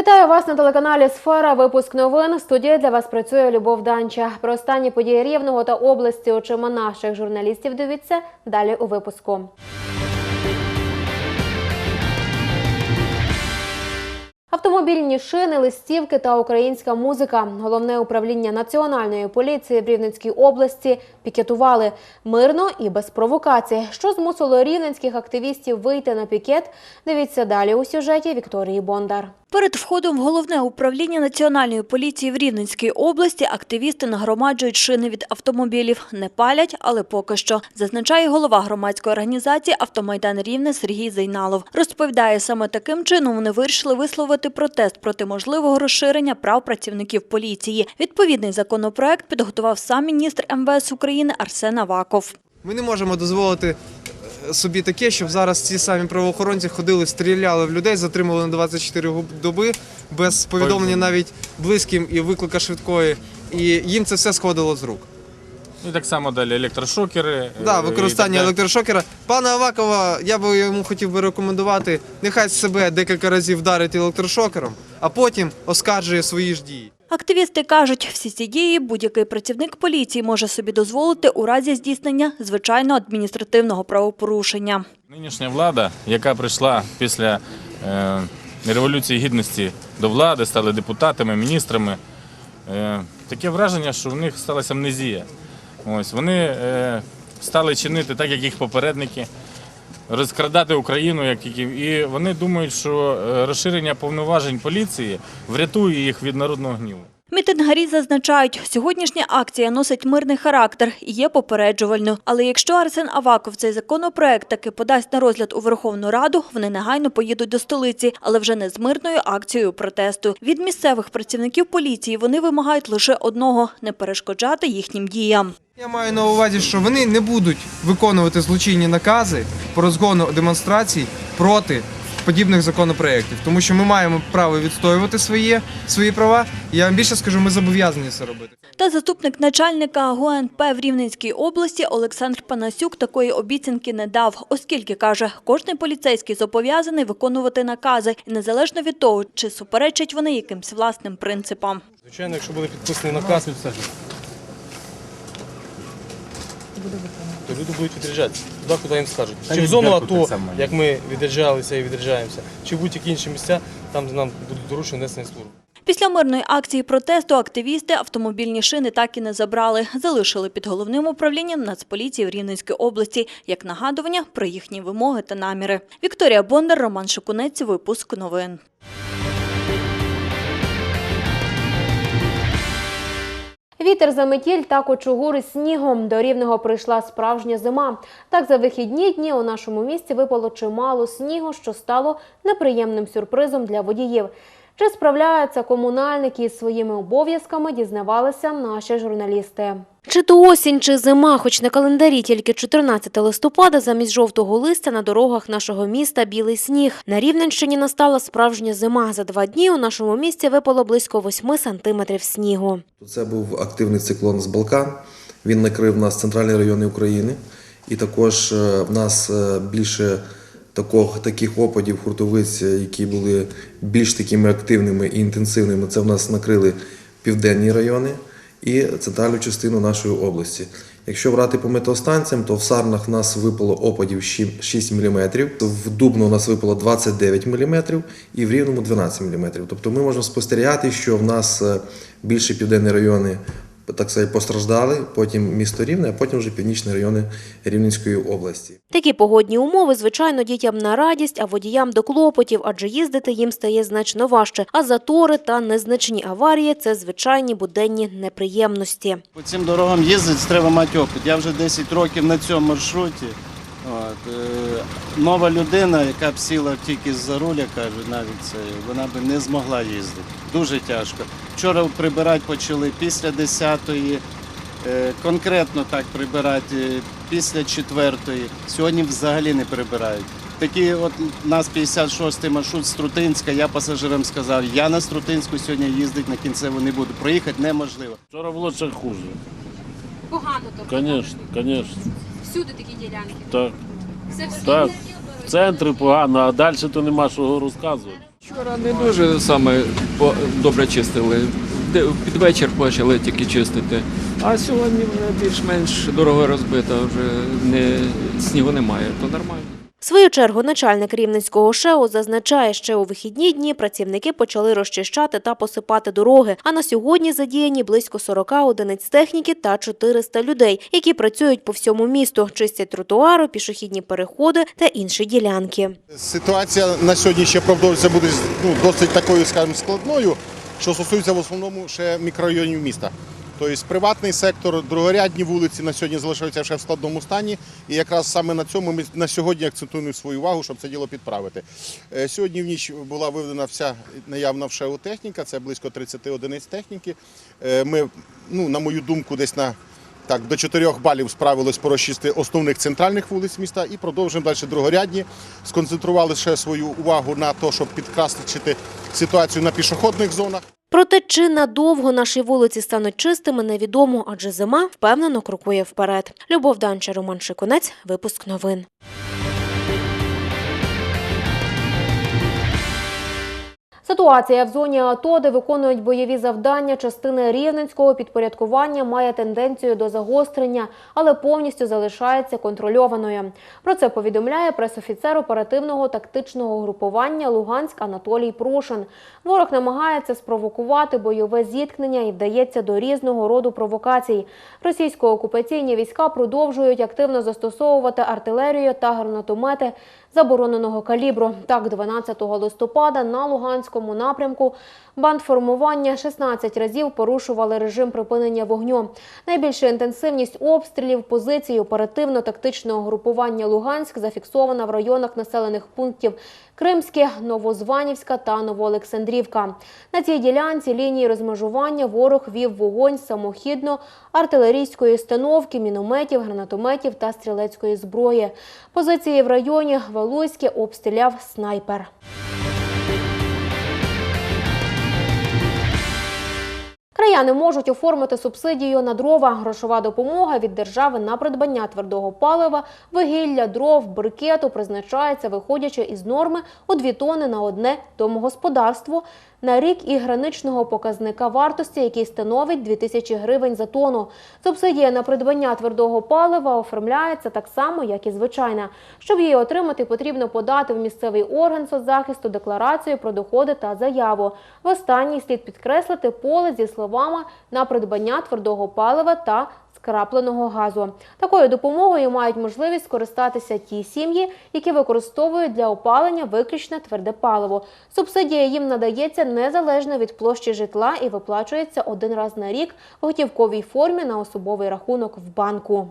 Вітаю вас на телеканалі Сфера. Випуск новин. В студії для вас працює Любов Данча. Про останні події Рівного та області очима наших журналістів. Дивіться далі у випуску. Автомобільні шини, листівки та українська музика. Головне управління національної поліції в Рівненській області пікетували мирно і без провокацій. Що змусило рівненських активістів вийти на пікет? Дивіться далі у сюжеті Вікторії Бондар. Перед входом в головне управління Національної поліції в Рівненській області активісти нагромаджують шини від автомобілів. Не палять, але поки що, зазначає голова громадської організації «Автомайдан Рівне» Сергій Зайналов. Розповідає, саме таким чином вони вирішили висловити протест проти можливого розширення прав працівників поліції. Відповідний законопроект підготував сам міністр МВС України Арсен Аваков. Ми не можемо дозволити собі таке, щоб зараз ці самі правоохоронці ходили, стріляли в людей, затримували на 24 доби без повідомлення навіть близьким і виклика швидкої. І їм це все сходило з рук. Ну і так само далі електрошокери. Да, е, використання так електрошокера. Пана Авакова, я би йому хотів би рекомендувати, нехай себе декілька разів вдарить електрошокером, а потім оскаржує свої ж дії. Активісти кажуть, всі ці дії будь-який працівник поліції може собі дозволити у разі здійснення звичайного адміністративного правопорушення. Нинішня влада, яка прийшла після е, революції гідності до влади, стали депутатами, міністрами. Е, таке враження, що в них сталася амнезія. Ось вони е, стали чинити так, як їх попередники, розкрадати Україну, як тільки і вони думають, що е, розширення повноважень поліції врятує їх від народного гніву. Мітингарі зазначають, сьогоднішня акція носить мирний характер і є попереджувальною. Але якщо Арсен Аваков цей законопроект таки подасть на розгляд у Верховну Раду, вони негайно поїдуть до столиці, але вже не з мирною акцією протесту. Від місцевих працівників поліції вони вимагають лише одного – не перешкоджати їхнім діям. Я маю на увазі, що вони не будуть виконувати злочинні накази по розгону демонстрацій проти подібних законопроєктів, тому що ми маємо право відстоювати свої, свої права. Я вам більше скажу, ми зобов'язані це робити. Та заступник начальника ГУНП в Рівненській області Олександр Панасюк такої обіцянки не дав, оскільки, каже, кожний поліцейський зобов'язаний виконувати накази, і незалежно від того, чи суперечать вони якимсь власним принципам. Звичайно, якщо буде підписаний наказ, то люди будуть відряджатися туди, куди їм скажуть. Та Чи в зону дякую, АТО, само. як ми відряджалися і відряджаємося, чи будь-які інші місця, там де нам будуть доручені несені служби. Після мирної акції протесту активісти автомобільні шини так і не забрали. Залишили під головним управлінням Нацполіції в Рівненській області як нагадування про їхні вимоги та наміри. Вікторія Бондар, Роман Шикунець, випуск новин. Вітер за метіль та кочугури снігом. До рівного прийшла справжня зима. Так за вихідні дні у нашому місті випало чимало снігу, що стало неприємним сюрпризом для водіїв. Чи справляються комунальники із своїми обов'язками, дізнавалися наші журналісти. Чи то осінь, чи зима, хоч на календарі тільки 14 листопада, замість жовтого листя на дорогах нашого міста білий сніг. На Рівненщині настала справжня зима. За два дні у нашому місті випало близько 8 сантиметрів снігу. Це був активний циклон з Балкан. Він накрив нас центральні райони України, і також е, в нас е, більше такого, таких опадів, хуртовиць, е, які були більш такими активними і інтенсивними. Це в нас накрили південні райони і центральну частину нашої області. Якщо брати по метеостанціям, то в Сарнах у нас випало опадів 6 мм, в Дубно у нас випало 29 мм і в Рівному 12 мм. Тобто ми можемо спостерігати, що в нас е, більше південні райони так сказати, постраждали, потім місто Рівне, а потім вже північні райони Рівненської області. Такі погодні умови, звичайно, дітям на радість, а водіям до клопотів, адже їздити їм стає значно важче. А затори та незначні аварії це звичайні буденні неприємності. По цим дорогам їздити треба мати опит. Я вже 10 років на цьому маршруті. Е, нова людина, яка б сіла тільки з-за руля, каже, навіть це, вона б не змогла їздити. Дуже тяжко. Вчора прибирати почали після 10-ї, е, конкретно так прибирати е, після 4-ї. Сьогодні взагалі не прибирають. Такі от у нас 56-й маршрут Струтинська, я пасажирам сказав, я на Струтинську сьогодні їздити на кінцеву не буду. Проїхати неможливо. Вчора було ще хуже. Погано тобто. Звісно, звісно. Всюди такі ділянки. Так. Так. В центрі погано, а далі то нема що розказувати. Вчора не дуже саме добре чистили. Під вечір почали тільки чистити. А сьогодні вже більш-менш дорога розбита, вже не, снігу немає, то нормально. Свою чергу начальник Рівненського ШЕО зазначає, що у вихідні дні працівники почали розчищати та посипати дороги. А на сьогодні задіяні близько 40 одиниць техніки та 400 людей, які працюють по всьому місту, чистять тротуари, пішохідні переходи та інші ділянки. Ситуація на сьогодні ще продовжується буде ну, досить такою, скажімо, складною, що стосується в основному ще мікрорайонів міста. Тобто приватний сектор, другорядні вулиці на сьогодні залишаються ще в складному стані. І якраз саме на цьому ми на сьогодні акцентуємо свою увагу, щоб це діло підправити. Е, Сьогодні в ніч була виведена вся наявна в ШЕУ техніка, це близько 30 одиниць техніки. Е, Ми, ну, на мою думку, десь на так, до 4 балів справились по розчисти основних центральних вулиць міста і продовжуємо далі другорядні. Сконцентрували ще свою увагу на те, щоб підкрасити ситуацію на пішохідних зонах. Проте чи надовго наші вулиці стануть чистими, невідомо, адже зима впевнено крокує вперед. Любов Данча, Роман Шиконець, випуск новин. Ситуація в зоні АТО, де виконують бойові завдання частини рівненського підпорядкування, має тенденцію до загострення, але повністю залишається контрольованою. Про це повідомляє пресофіцер оперативного тактичного групування Луганськ Анатолій Прошин. Ворог намагається спровокувати бойове зіткнення і вдається до різного роду провокацій. Російсько-окупаційні війська продовжують активно застосовувати артилерію та гранатомети забороненого калібру. Так, 12 листопада на Луганському напрямку бандформування 16 разів порушували режим припинення вогню. Найбільша інтенсивність обстрілів позицій оперативно-тактичного групування Луганськ зафіксована в районах населених пунктів Кримське, Новозванівська та Новоолександрівка. На цій ділянці лінії розмежування ворог вів вогонь самохідно артилерійської установки, мінометів, гранатометів та стрілецької зброї. Позиції в районі Валуйське обстріляв снайпер. Краяни можуть оформити субсидію на дрова. Грошова допомога від держави на придбання твердого палива, вигілля, дров, брикету призначається, виходячи із норми у 2 тони на одне домогосподарство на рік і граничного показника вартості, який становить 2000 гривень за тонну. Субсидія на придбання твердого палива оформляється так само, як і звичайна. Щоб її отримати, потрібно подати в місцевий орган соцзахисту декларацію про доходи та заяву. В останній слід підкреслити поле зі словами на придбання твердого палива та скрапленого газу. Такою допомогою мають можливість скористатися ті сім'ї, які використовують для опалення виключно тверде паливо. Субсидія їм надається незалежно від площі житла і виплачується один раз на рік в готівковій формі на особовий рахунок в банку.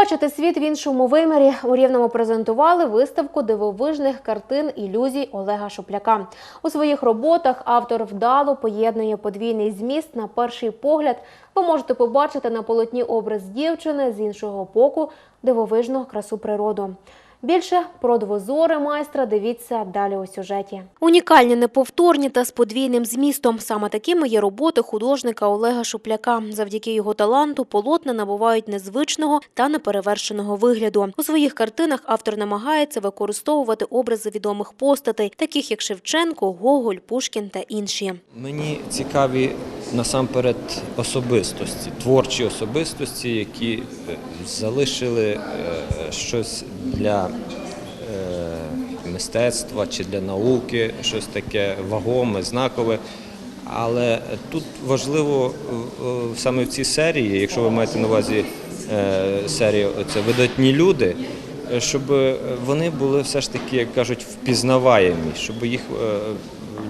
Побачити світ в іншому вимірі у Рівному презентували виставку дивовижних картин ілюзій Олега Шупляка. У своїх роботах автор вдало поєднує подвійний зміст. На перший погляд ви можете побачити на полотні образ дівчини з іншого боку дивовижну красу природу. Більше про двозори майстра дивіться далі у сюжеті. Унікальні, неповторні та з подвійним змістом. Саме такими є роботи художника Олега Шупляка. Завдяки його таланту полотна набувають незвичного та неперевершеного вигляду. У своїх картинах автор намагається використовувати образи відомих постатей, таких як Шевченко, Гоголь, Пушкін та інші. Мені цікаві насамперед особистості, творчі особистості, які е, залишили е, щось для мистецтва чи для науки, щось таке вагоме, знакове. Але тут важливо е, е, саме в цій серії, якщо ви маєте на увазі е, серію це видатні люди, е, щоб вони були все ж таки, як кажуть, впізнаваємі, щоб їх е,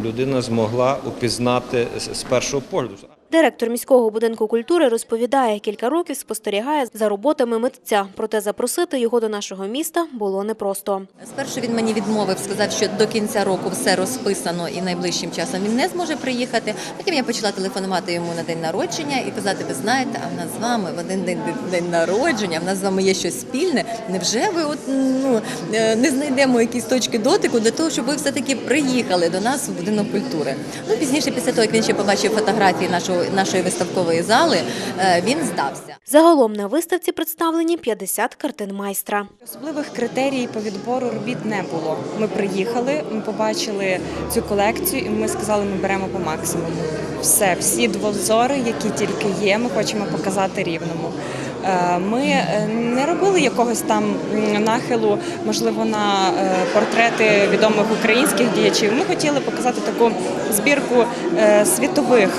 людина змогла упізнати з першого погляду. Директор міського будинку культури розповідає, кілька років спостерігає за роботами митця. Проте запросити його до нашого міста було непросто. Спершу він мені відмовив, сказав, що до кінця року все розписано і найближчим часом він не зможе приїхати. Потім я почала телефонувати йому на день народження і казати: ви знаєте, а в нас з вами в один день день народження, в нас з вами є щось спільне. Невже ви от ну е, не знайдемо якісь точки дотику для того, щоб ви все таки приїхали до нас у будинок культури? Ну пізніше, після того як він ще побачив фотографії нашого нашої виставкової зали, е, він здався. Загалом на виставці представлені 50 картин майстра. Особливих критерій по відбору робіт не було. Ми приїхали, ми побачили цю колекцію, і ми сказали, ми беремо по максимуму. Все, всі двозори, які тільки є, ми хочемо показати рівному. Е, Ми е, не робили якогось там нахилу, можливо, на е, портрети відомих українських діячів. Ми хотіли показати таку збірку світових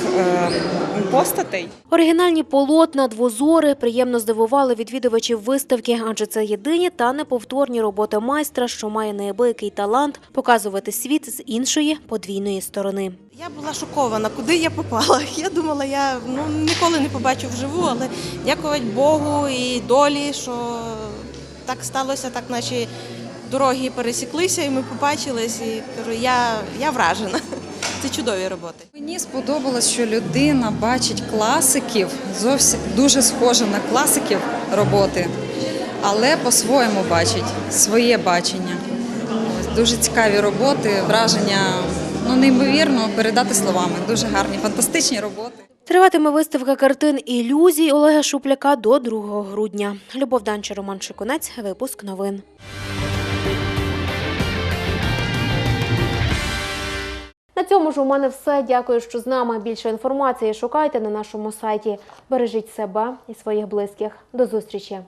постатей. Оригінальні полотна, двозори приємно здивували відвідувачів виставки, адже це єдині та неповторні роботи майстра, що має неабиякий талант показувати світ з іншої подвійної сторони. Я була шокована, куди я попала. Я думала, я ну ніколи не побачу вживу, але дякувати Богу і долі, що так сталося, так наші дороги пересіклися, і ми побачились. І кажу, я, я вражена. Це чудові роботи. Мені сподобалось, що людина бачить класиків, зовсім дуже схоже на класиків роботи, але по-своєму бачить своє бачення. Дуже цікаві роботи, враження ну неймовірно передати словами. Дуже гарні, фантастичні роботи. Триватиме виставка картин ілюзій Олега Шупляка до 2 грудня. Любов Данча, Роман Шикунець, випуск новин. На цьому ж у мене все. Дякую, що з нами. Більше інформації шукайте на нашому сайті. Бережіть себе і своїх близьких. До зустрічі!